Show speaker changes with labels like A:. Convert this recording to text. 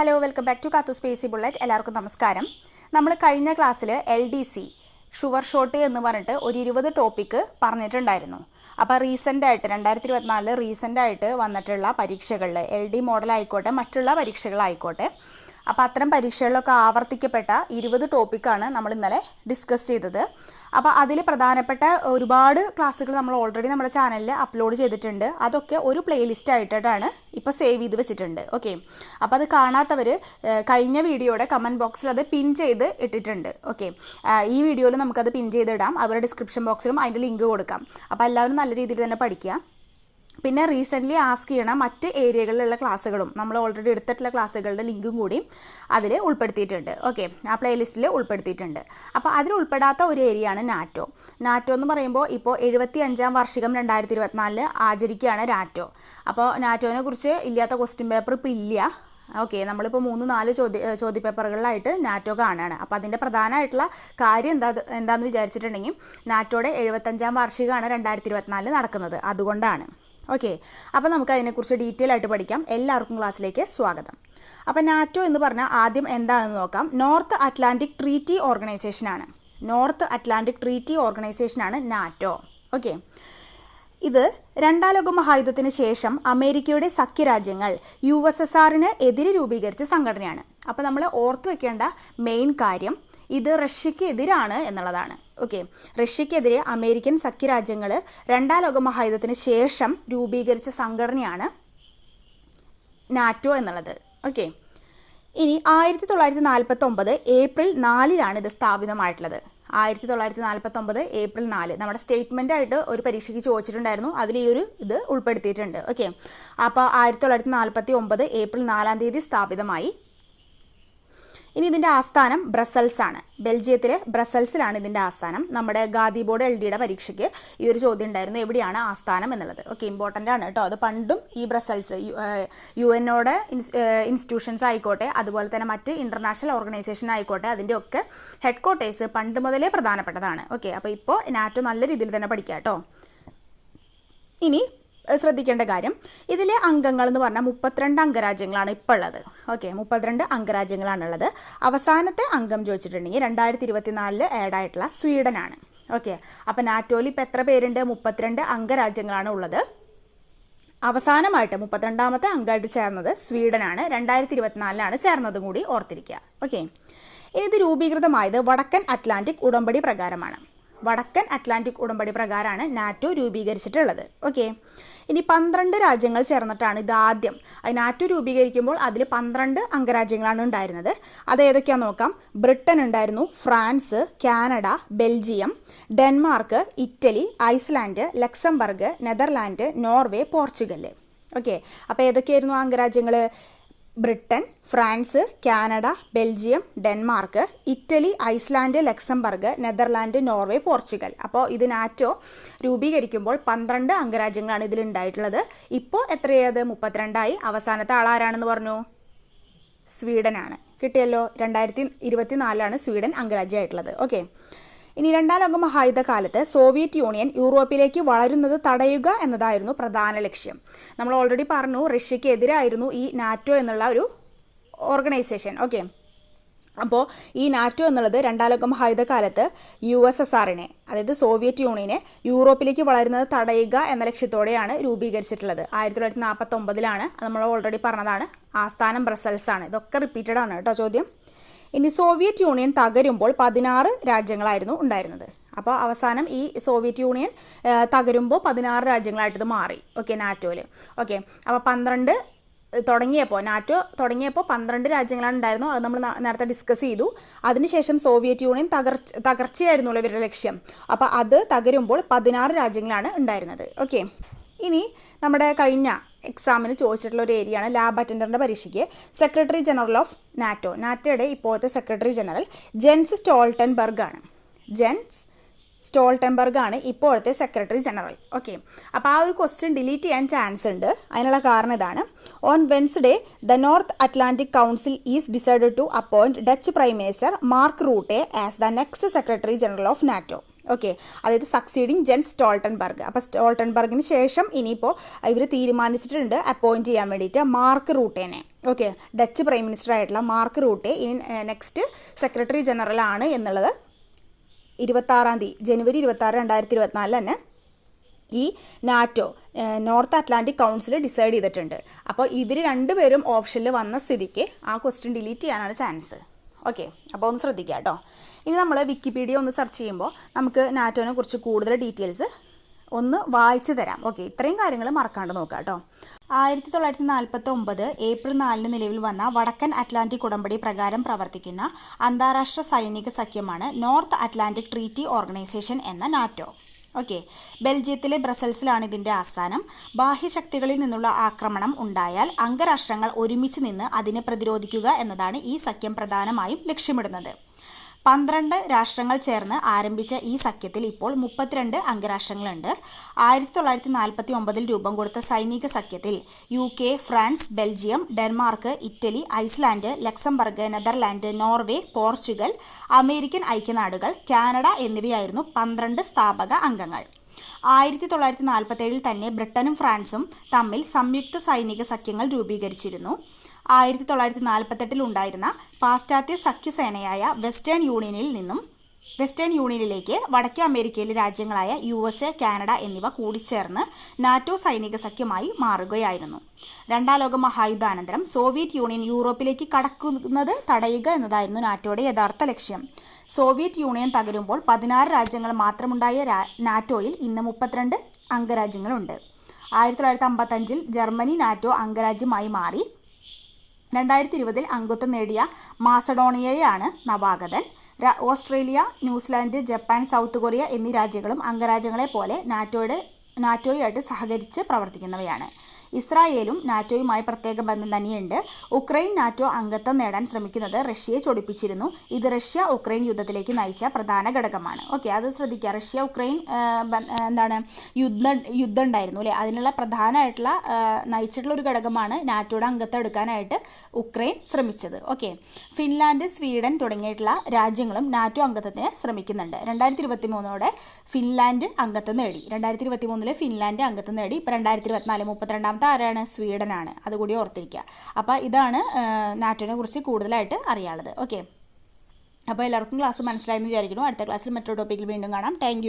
A: Hello welcome back to കാത്തു സ്പേസി bullet എല്ലാവർക്കും നമസ്കാരം. നമ്മൾ കഴിഞ്ഞ ക്ലാസ്സിൽ L D C sugar shot എന്ന് പറഞ്ഞിട്ട് ഒരു ഇരുപത് ടോപ്പിക്ക് പറഞ്ഞിട്ടുണ്ടായിരുന്നു. അപ്പോൾ റീസെന്റ് ആയിട്ട് രണ്ടായിരത്തി ഇരുപത്തിനാലിൽ റീസെന്റ് ആയിട്ട് വന്നിട്ടുള്ള പരീക്ഷകളിൽ എൽ ഡി മോഡൽ ആയിക്കോട്ടെ മറ്റുള്ള പരീക്ഷകളായിക്കോട്ടെ അപ്പോൾ അത്തരം പരീക്ഷകളിലൊക്കെ ആവർത്തിക്കപ്പെട്ട ഇരുപത് ടോപ്പിക്കാണ് നമ്മൾ ഇന്നലെ ഡിസ്കസ് ചെയ്തത്. അപ്പോൾ അതിൽ പ്രധാനപ്പെട്ട ഒരുപാട് ക്ലാസ്സുകൾ നമ്മൾ ഓൾറെഡി നമ്മുടെ ചാനലിൽ അപ്ലോഡ് ചെയ്തിട്ടുണ്ട്. അതൊക്കെ ഒരു പ്ലേലിസ്റ്റ് ആയിട്ടാണ് ഇപ്പോൾ സേവ് ചെയ്ത് വെച്ചിട്ടുണ്ട്. ഓക്കെ അപ്പോൾ അത് കാണാത്തവർ കഴിഞ്ഞ വീഡിയോയുടെ കമന്റ് ബോക്സിൽ അത് പിൻ ചെയ്ത് ഇട്ടിട്ടുണ്ട്. ഓക്കെ ഈ വീഡിയോയിൽ നമുക്കത് പിൻ ചെയ്തിടാം അവരുടെ ഡിസ്ക്രിപ്ഷൻ ബോക്സിലും അതിന്റെ ലിങ്ക് കൊടുക്കാം. അപ്പോൾ എല്ലാവരും നല്ല രീതിയിൽ തന്നെ പഠിക്കുക പിന്നെ റീസെന്റ്ലി ആസ്ക് ചെയ്യണ മറ്റ് ഏരിയകളിലുള്ള ക്ലാസ്സുകളും നമ്മൾ ഓൾറെഡി എടുത്തിട്ടുള്ള ക്ലാസ്സുകളുടെ ലിങ്കും കൂടി അതിൽ ഉൾപ്പെടുത്തിയിട്ടുണ്ട്. ഓക്കെ ആ പ്ലേലിസ്റ്റിൽ ഉൾപ്പെടുത്തിയിട്ടുണ്ട്. അപ്പോൾ അതിൽ ഉൾപ്പെടാത്ത ഒരു ഏരിയയാണ് നാറ്റോ. നാറ്റോ എന്ന് പറയുമ്പോൾ ഇപ്പോൾ എഴുപത്തി അഞ്ചാം വാർഷികം രണ്ടായിരത്തി ഇരുപത്തിനാലിൽ ആചരിക്കുകയാണ് നാറ്റോ. അപ്പോൾ നാറ്റോനെ കുറിച്ച് ഇല്ലാത്ത ക്വസ്റ്റ്യൻ പേപ്പർ ഇപ്പോൾ ഇല്ല. ഓക്കെ നമ്മളിപ്പോൾ മൂന്ന് നാല് ചോദ്യ പേപ്പറുകളിലായിട്ട് നാറ്റോ കാണുകയാണ് അപ്പോൾ അതിന്റെ പ്രധാനമായിട്ടുള്ള കാര്യം എന്താ എന്താണെന്ന് വിചാരിച്ചിട്ടുണ്ടെങ്കിൽ നാറ്റോയുടെ എഴുപത്തഞ്ചാം വാർഷികമാണ് രണ്ടായിരത്തി ഇരുപത്തിനാലിൽ നടക്കുന്നത്. അതുകൊണ്ടാണ്. ഓക്കെ അപ്പോൾ നമുക്ക് അതിനെക്കുറിച്ച് ഡീറ്റെയിൽ ആയിട്ട് പഠിക്കാം. എല്ലാവർക്കും ക്ലാസ്സിലേക്ക് സ്വാഗതം. അപ്പോൾ നാറ്റോ എന്ന് പറഞ്ഞാൽ ആദ്യം എന്താണെന്ന് നോക്കാം. നോർത്ത് അറ്റ്ലാന്റിക് ട്രീറ്റി ഓർഗനൈസേഷനാണ് നോർത്ത് അറ്റ്ലാന്റിക് ട്രീറ്റി ഓർഗനൈസേഷനാണ് നാറ്റോ. ഓക്കെ ഇത് രണ്ടാം ലോക മഹായുദ്ധത്തിന് ശേഷം അമേരിക്കയുടെ സഖ്യരാജ്യങ്ങൾ യു എസ് എസ് ആറിന് എതിരെ രൂപീകരിച്ച സംഘടനയാണ്. അപ്പോൾ നമ്മൾ ഓർത്ത് വെക്കേണ്ട മെയിൻ കാര്യം ഇത് റഷ്യയ്ക്ക് എതിരാണ് എന്നുള്ളതാണ്. ഓക്കെ റഷ്യക്കെതിരെ അമേരിക്കൻ സഖ്യരാജ്യങ്ങൾ രണ്ടാം ലോക മഹായുദ്ധത്തിന് ശേഷം രൂപീകരിച്ച സംഘടനയാണ് നാറ്റോ എന്നുള്ളത്. ഓക്കെ ഇനി ആയിരത്തി തൊള്ളായിരത്തി നാൽപ്പത്തി ഒമ്പത് ഏപ്രിൽ നാലിലാണ് ഇത് സ്ഥാപിതമായിട്ടുള്ളത്. ആയിരത്തി തൊള്ളായിരത്തി നാൽപ്പത്തൊമ്പത് ഏപ്രിൽ നാല്. നമ്മുടെ സ്റ്റേറ്റ്മെന്റ് ആയിട്ട് ഒരു പരീക്ഷയ്ക്ക് ചോദിച്ചിട്ടുണ്ടായിരുന്നു. അതിൽ ഈ ഒരു ഇത് ഉൾപ്പെടുത്തിയിട്ടുണ്ട്. ഓക്കെ അപ്പോൾ ആയിരത്തി തൊള്ളായിരത്തി നാൽപ്പത്തി ഒമ്പത് ഏപ്രിൽ നാലാം തീയതി സ്ഥാപിതമായി. ഇനി ഇതിന്റെ ആസ്ഥാനം ബ്രസൽസ് ആണ്. ബെൽജിയത്തിലെ ബ്രസൽസിലാണ് ഇതിന്റെ ആസ്ഥാനം. നമ്മുടെ ഗാദി ബോർഡ് എൽ ഡിയുടെ പരീക്ഷയ്ക്ക് ഈ ഒരു ചോദ്യം ഉണ്ടായിരുന്നു. എവിടെയാണ് ആസ്ഥാനം എന്നുള്ളത്? ഓക്കെ ഇമ്പോർട്ടന്റ് ആണ് കേട്ടോ. അത് പണ്ടും ഈ ബ്രസൽസ് യു എന്നോടെ ഇൻസ്റ്റിറ്റ്യൂഷൻസ് ആയിക്കോട്ടെ അതുപോലെ തന്നെ മറ്റ് ഇന്റർനാഷണൽ ഓർഗനൈസേഷൻ ആയിക്കോട്ടെ അതിന്റെ ഒക്കെ ഹെഡ് ക്വാർട്ടേഴ്സ് പണ്ട് മുതലേ പ്രധാനപ്പെട്ടതാണ്. ഓക്കെ അപ്പോൾ ഇപ്പോൾ നാറ്റോ നല്ല രീതിയിൽ തന്നെ പഠിക്കാം കേട്ടോ. ഇനി ശ്രദ്ധിക്കേണ്ട കാര്യം. ഇതിലെ അംഗങ്ങൾ എന്ന് പറഞ്ഞാൽ മുപ്പത്തിരണ്ട് അംഗരാജ്യങ്ങളാണ് ഇപ്പോൾ ഉള്ളത് ഓക്കെ മുപ്പത്തിരണ്ട് അംഗരാജ്യങ്ങളാണുള്ളത്. അവസാനത്തെ അംഗം ചോദിച്ചിട്ടുണ്ടെങ്കിൽ രണ്ടായിരത്തി ഇരുപത്തിനാലിൽ ആഡായിട്ടുള്ള സ്വീഡനാണ്. ഓക്കെ അപ്പോൾ നാറ്റോയിൽ ഇപ്പോൾ എത്ര പേരുണ്ട്? മുപ്പത്തിരണ്ട് അംഗരാജ്യങ്ങളാണ് ഉള്ളത്. അവസാനമായിട്ട് മുപ്പത്തിരണ്ടാമത്തെ അംഗമായിട്ട് ചേർന്നത് സ്വീഡനാണ്. രണ്ടായിരത്തി ഇരുപത്തിനാലിലാണ് ചേർന്നതും കൂടി ഓർത്തിരിക്കുക. ഓക്കെ ഇത് രൂപീകൃതമായത് വടക്കൻ അറ്റ്ലാന്റിക് ഉടമ്പടി പ്രകാരമാണ്. വടക്കൻ അറ്റ്ലാന്റിക് ഉടമ്പടി പ്രകാരമാണ് നാറ്റോ രൂപീകരിച്ചിട്ടുള്ളത്. ഓക്കെ? ഇനി പന്ത്രണ്ട് രാജ്യങ്ങൾ ചേർന്നിട്ടാണ് ഇത് ആദ്യം. നാറ്റോ രൂപീകരിക്കുമ്പോൾ അതിൽ പന്ത്രണ്ട് അംഗരാജ്യങ്ങളാണ് ഉണ്ടായിരുന്നത്. അത് ഏതൊക്കെയാണെന്ന് നോക്കാം? ബ്രിട്ടൻ ഉണ്ടായിരുന്നു France Canada Belgium Denmark Italy Iceland Luxembourg Netherland Norway Portugal okay? അപ്പോൾ ഏതൊക്കെയായിരുന്നു അംഗരാജ്യങ്ങൾ Britain France Canada Belgium Denmark Italy Iceland Luxembourg Netherland Norway Portugal. അപ്പോൾ ഇത് നാറ്റോ രൂപീകരിക്കുമ്പോൾ പന്ത്രണ്ട് അംഗരാജ്യങ്ങളാണ് ഇതിലുണ്ടായിട്ടുള്ളത് ഇപ്പോൾ എത്രയത് മുപ്പത്തിരണ്ടായി. അവസാനത്തെ ആളാരാണെന്ന് പറഞ്ഞു? സ്വീഡനാണ്. കിട്ടിയല്ലോ? രണ്ടായിരത്തി ഇരുപത്തി നാലിലാണ് സ്വീഡൻ അംഗരാജ്യമായിട്ടുള്ളത്. ഓക്കെ. ഇനി രണ്ടാം ലോക മഹായുദ്ധ കാലത്ത് സോവിയറ്റ് യൂണിയൻ യൂറോപ്പിലേക്ക് വളരുന്നത് തടയുക എന്നതായിരുന്നു പ്രധാന ലക്ഷ്യം. നമ്മൾ ഓൾറെഡി പറഞ്ഞു റഷ്യയ്ക്ക് എതിരായിരുന്നു ഈ നാറ്റോ എന്നുള്ള ഒരു ഓർഗനൈസേഷൻ ഓക്കെ അപ്പോൾ ഈ നാറ്റോ എന്നുള്ളത് രണ്ടാം ലോക മഹായുദ്ധ കാലത്ത് യു എസ് എസ് ആറിനെ അതായത് സോവിയറ്റ് യൂണിയനെ യൂറോപ്പിലേക്ക് വളരുന്നത് തടയുക എന്ന ലക്ഷ്യത്തോടെയാണ് രൂപീകരിച്ചിട്ടുള്ളത്. ആയിരത്തി തൊള്ളായിരത്തി നാൽപ്പത്തൊമ്പതിലാണ് നമ്മൾ ഓൾറെഡി പറഞ്ഞതാണ് ആസ്ഥാനം ബ്രസൽസ് ആണ് ഇതൊക്കെ റിപ്പീറ്റഡ് ആണ് കേട്ടോ ചോദ്യം. ഇനി സോവിയറ്റ് യൂണിയൻ തകരുമ്പോൾ പതിനാറ് രാജ്യങ്ങളായിരുന്നു ഉണ്ടായിരുന്നത്. അപ്പോൾ അവസാനം ഈ സോവിയറ്റ് യൂണിയൻ തകരുമ്പോൾ പതിനാറ് രാജ്യങ്ങളായിട്ട് ഇത് മാറി. ഓക്കെ നാറ്റോയിൽ ഓക്കെ അപ്പോൾ പന്ത്രണ്ട് തുടങ്ങിയപ്പോൾ നാറ്റോ തുടങ്ങിയപ്പോൾ പന്ത്രണ്ട് രാജ്യങ്ങളാണ് ഉണ്ടായിരുന്നു അത് നമ്മൾ നേരത്തെ ഡിസ്കസ് ചെയ്തു. അതിനുശേഷം സോവിയറ്റ് യൂണിയൻ തകർച്ച തകർച്ചയായിരുന്നുള്ളൂ ഇവരുടെ ലക്ഷ്യം. അപ്പോൾ അത് തകരുമ്പോൾ പതിനാറ് രാജ്യങ്ങളാണ് ഉണ്ടായിരുന്നത്. ഓക്കെ. ഇനി നമ്മുടെ കഴിഞ്ഞ എക്സാമിന് ചോദിച്ചിട്ടുള്ള ഒരു ഏരിയയാണ് ലാബ് അറ്റൻഡറിന്റെ പരീക്ഷയ്ക്ക് സെക്രട്ടറി ജനറൽ ഓഫ് നാറ്റോ നാറ്റോയുടെ ഇപ്പോഴത്തെ സെക്രട്ടറി ജനറൽ ജെൻസ് സ്റ്റോൾട്ടൻബർഗ് ആണ്. ജെൻസ് സ്റ്റോൾട്ടൻബർഗ് ആണ് ഇപ്പോഴത്തെ സെക്രട്ടറി ജനറൽ ഓക്കെ അപ്പോൾ ആ ഒരു ക്വസ്റ്റ്യൻ ഡിലീറ്റ് ചെയ്യാൻ ചാൻസ് ഉണ്ട്. അതിനുള്ള കാരണം ഇതാണ്. On Wednesday the North Atlantic council is decided to appoint Dutch prime minister Mark Rutte as the next secretary general of NATO okay അതായത് സക്സീഡിങ് ജെൻസ് സ്റ്റോൾട്ടൻബർഗ്. അപ്പോൾ സ്റ്റോൾട്ടൻബർഗിന് ശേഷം ഇനിയിപ്പോൾ ഇവർ തീരുമാനിച്ചിട്ടുണ്ട് അപ്പോയിന്റ് ചെയ്യാൻ വേണ്ടിയിട്ട് മാർക്ക് റൂട്ടേനെ. ഓക്കെ ഡച്ച് പ്രൈം മിനിസ്റ്റർ ആയിട്ടുള്ള Mark Rutte in next secretary general ആണ് എന്നുള്ളത് ഇരുപത്താറാം തീയതി ജനുവരി ഇരുപത്താറ് രണ്ടായിരത്തി ഇരുപത്തിനാലിൽ തന്നെ ഈ NATO North Atlantic council decide ചെയ്തിട്ടുണ്ട്. അപ്പോൾ ഇവർ രണ്ടുപേരും ഓപ്ഷനിൽ വന്ന സ്ഥിതിക്ക് ആ ക്വസ്റ്റ്യൻ ഡിലീറ്റ് ചെയ്യാനാണ് ചാൻസ് ഓക്കെ അപ്പോൾ ഒന്ന് ശ്രദ്ധിക്കുക കേട്ടോ ഇനി നമ്മൾ വിക്കിപീഡിയ ഒന്ന് സെർച്ച് ചെയ്യുമ്പോൾ നമുക്ക് നാറ്റോനെ കുറിച്ച് കൂടുതൽ ഡീറ്റെയിൽസ് ഒന്ന് വായിച്ചു തരാം. ഓക്കെ ഇത്രയും കാര്യങ്ങൾ മറക്കാണ്ട് നോക്കുക കേട്ടോ ആയിരത്തി തൊള്ളായിരത്തി നാൽപ്പത്തി ഒമ്പത് ഏപ്രിൽ നാലിന് നിലവിൽ വന്ന വടക്കൻ അറ്റ്ലാന്റിക് ഉടമ്പടി പ്രകാരം പ്രവർത്തിക്കുന്ന അന്താരാഷ്ട്ര സൈനിക സഖ്യമാണ് നോർത്ത് അറ്റ്ലാന്റിക് ട്രീറ്റി ഓർഗനൈസേഷൻ എന്ന നാറ്റോ. ഓക്കെ ബെൽജിയത്തിലെ ബ്രസൽസിലാണ് ഇതിന്റെ ആസ്ഥാനം. ബാഹ്യശക്തികളിൽ നിന്നുള്ള ആക്രമണം ഉണ്ടായാൽ അംഗരാഷ്ട്രങ്ങൾ ഒരുമിച്ച് നിന്ന് അതിനെ പ്രതിരോധിക്കുക എന്നതാണ് ഈ സഖ്യം പ്രധാനമായും ലക്ഷ്യമിടുന്നത്. പന്ത്രണ്ട് രാഷ്ട്രങ്ങൾ ചേർന്ന് ആരംഭിച്ച ഈ സഖ്യത്തിൽ ഇപ്പോൾ മുപ്പത്തിരണ്ട് അംഗരാഷ്ട്രങ്ങളുണ്ട്. ആയിരത്തി തൊള്ളായിരത്തി നാൽപ്പത്തി ഒമ്പതിൽ രൂപം കൊടുത്ത സൈനിക സഖ്യത്തിൽ U K France Belgium Denmark Italy Iceland Luxembourg Netherland Norway Portugal American ഐക്യനാടുകൾ Canada എന്നിവയായിരുന്നു പന്ത്രണ്ട് സ്ഥാപക അംഗങ്ങൾ. ആയിരത്തി തൊള്ളായിരത്തി നാൽപ്പത്തേഴിൽ തന്നെ ബ്രിട്ടനും ഫ്രാൻസും തമ്മിൽ സംയുക്ത സൈനിക സഖ്യങ്ങൾ രൂപീകരിച്ചിരുന്നു. ആയിരത്തി തൊള്ളായിരത്തി നാൽപ്പത്തെട്ടിൽ ഉണ്ടായിരുന്ന പാശ്ചാത്യ സഖ്യസേനയായ വെസ്റ്റേൺ യൂണിയനിൽ നിന്നും വെസ്റ്റേൺ യൂണിയനിലേക്ക് വടക്കേ അമേരിക്കയിലെ രാജ്യങ്ങളായ യു എസ് എ കാനഡ എന്നിവ കൂടിച്ചേർന്ന് നാറ്റോ സൈനിക സഖ്യമായി മാറുകയായിരുന്നു. രണ്ടാം ലോക മഹായുദ്ധാനന്തരം സോവിയറ്റ് യൂണിയൻ യൂറോപ്പിലേക്ക് കടക്കുന്നത് തടയുക എന്നതായിരുന്നു നാറ്റോയുടെ യഥാർത്ഥ ലക്ഷ്യം. സോവിയറ്റ് യൂണിയൻ തകരുമ്പോൾ പതിനാറ് രാജ്യങ്ങൾ മാത്രമുണ്ടായ നാറ്റോയിൽ ഇന്ന് മുപ്പത്തിരണ്ട് അംഗരാജ്യങ്ങളുണ്ട്. ആയിരത്തി തൊള്ളായിരത്തി അമ്പത്തഞ്ചിൽ ജർമ്മനി നാറ്റോ അംഗരാജ്യമായി മാറി. രണ്ടായിരത്തി ഇരുപതിൽ അംഗത്വം നേടിയ മാസഡോണിയയാണ് നവാഗതൻ. Australia New Zealand Japan South Korea എന്നീ രാജ്യങ്ങളും അംഗരാജ്യങ്ങളെ പോലെ നാറ്റോയുടെ നാറ്റോയുമായിട്ട് സഹകരിച്ച് പ്രവർത്തിക്കുന്നവയാണ്. ഇസ്രായേലും നാറ്റോയുമായി പ്രത്യേക ബന്ധം തന്നെയുണ്ട്. ഉക്രൈൻ നാറ്റോ അംഗത്വം നേടാൻ ശ്രമിക്കുന്നത് റഷ്യയെ ചൊടിപ്പിച്ചിരുന്നു. ഇത് റഷ്യ ഉക്രൈൻ യുദ്ധത്തിലേക്ക് നയിച്ച പ്രധാന ഘടകമാണ്. ഓക്കെ അത് ശ്രദ്ധിക്കുക. റഷ്യ ഉക്രൈൻ എന്താണ് യുദ്ധം യുദ്ധം ഉണ്ടായിരുന്നു അല്ലേ? അതിനുള്ള പ്രധാനമായിട്ടുള്ള നയിച്ചിട്ടുള്ള ഒരു ഘടകമാണ് നാറ്റോയുടെ അംഗത്വം എടുക്കാനായിട്ട് ഉക്രൈൻ ശ്രമിച്ചത്. ഓക്കെ ഫിൻലാൻഡ് സ്വീഡൻ തുടങ്ങിയിട്ടുള്ള രാജ്യങ്ങളും നാറ്റോ അംഗത്വത്തിന് ശ്രമിക്കുന്നുണ്ട്. രണ്ടായിരത്തി ഇരുപത്തി മൂന്നോടെ ഫിൻലാൻഡ് അംഗത്വം നേടി. രണ്ടായിരത്തി ഇരുപത്തി മൂന്നിൽ ഫിൻലാൻഡ് അംഗത്വം നേടി. ഇപ്പോൾ രണ്ടായിരത്തി ഇരുപത്തിനാല് മുപ്പത്തിരണ്ടാമത്തെ ആരാണ്? സ്വീഡനാണ്. അതുകൂടി ഓർത്തിരിക്കുക. അപ്പോൾ ഇതാണ് നാറ്റോനെ കുറിച്ച് കൂടുതലായിട്ട് അറിയാനുള്ളത്. ഓക്കെ? അപ്പോൾ എല്ലാവർക്കും ക്ലാസ് മനസ്സിലായെന്ന് വിചാരിക്കുന്നു. അടുത്ത ക്ലാസ്സിൽ മറ്റൊരു ടോപ്പിക്കിൽ വീണ്ടും കാണാം. താങ്ക്